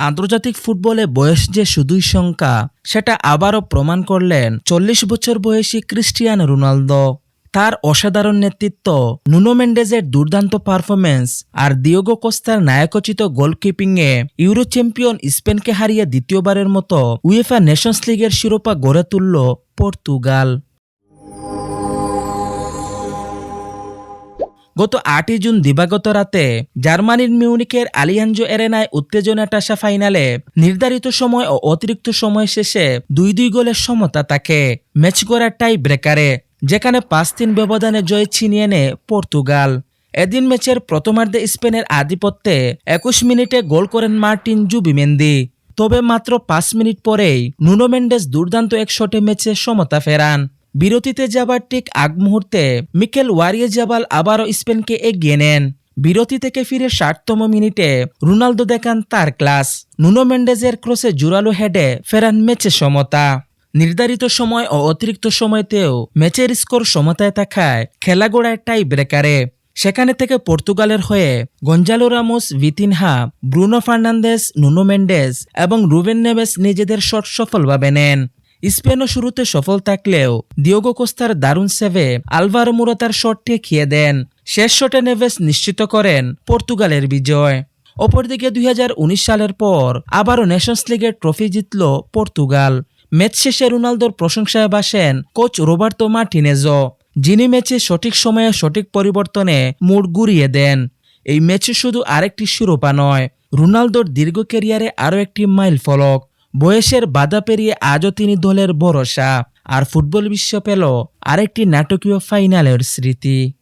আন্তর্জাতিক ফুটবলে বয়স যে শুধুই সংখ্যা, সেটা আবারও প্রমাণ করলেন চল্লিশ বছর বয়সী ক্রিস্টিয়ানো রোনালদো। তার অসাধারণ নেতৃত্ব, নুনো মেন্ডেজের দুর্দান্ত পারফরমেন্স আর দিওগো কোস্তার নায়কোচিত গোলকিপিংয়ে ইউরো চ্যাম্পিয়ন স্পেনকে হারিয়ে দ্বিতীয়বারের মতো উয়েফা নেশনস লিগের শিরোপা গড়ে তুলল পর্তুগাল। গত আটই জুন দিবাগত রাতে জার্মানির মিউনিকের আলিয়ানজো এরেনায় উত্তেজনা টাসা ফাইনালে নির্ধারিত সময় ও অতিরিক্ত সময় শেষে দুই দুই গোলের সমতা তাকে ম্যাচ গড়ার টাই ব্রেকারে, যেখানে পাঁচ তিন ব্যবধানে জয় ছিনিয়ে নেয় পর্তুগাল। এদিন ম্যাচের প্রথমার্ধে স্পেনের আধিপত্যে একুশ মিনিটে গোল করেন মার্টিন জুবিমেন্দি। তবে মাত্র পাঁচ মিনিট পরেই নুনো মেন্ডেস দুর্দান্ত এক শটে ম্যাচে সমতা ফেরান। বিরতিতে যাবার ঠিক আগ মুহূর্তে মিকেল ওয়ারিয়ে জাবাল আবারও স্পেনকে এগিয়ে নেন। বিরতি থেকে ফিরে ষাটতম মিনিটে রোনালদো দেখান তার ক্লাস। নুনো মেন্ডেজের ক্রসে জোরালো হেডে ফেরান ম্যাচে সমতা। নির্ধারিত সময় ও অতিরিক্ত সময়তেও ম্যাচের স্কোর সমতায় থাকায় খেলা গোড়ায় টাই ব্রেকারে সেখানে থেকে পর্তুগালের হয়ে Goncalo Ramos, Vitinha, Bruno Fernandes, Nuno Mendes এবং রুবেন নেভেস নিজেদের শট সফলভাবে নেন। স্পেনও শুরুতে সফল থাকলেও দিওগো কোস্তার দারুণ সেভে আলভারো মুরাতার শট ঠেকিয়ে দেন। শেষ শটে নেভেস নিশ্চিত করেন পর্তুগালের বিজয়। অপরদিকে দুই হাজার উনিশ সালের পর আবারও নেশনস লিগের ট্রফি জিতল পর্তুগাল। ম্যাচ শেষে রোনালদোর প্রশংসায় বাসেন কোচ রোবার্তো মার্টিনেজো, যিনি ম্যাচে সঠিক সময়ে সঠিক পরিবর্তনে মুড ঘুরিয়ে দেন। এই ম্যাচে শুধু আরেকটি শিরোপা নয়, রোনালদোর দীর্ঘ ক্যারিয়ারে আরও একটি মাইল ফলক বয়সের বাধা পেরিয়ে আজও তিনি দলের ভরসা। আর ফুটবল বিশ্ব পেল আরেকটি নাটকীয় ফাইনালের স্মৃতি।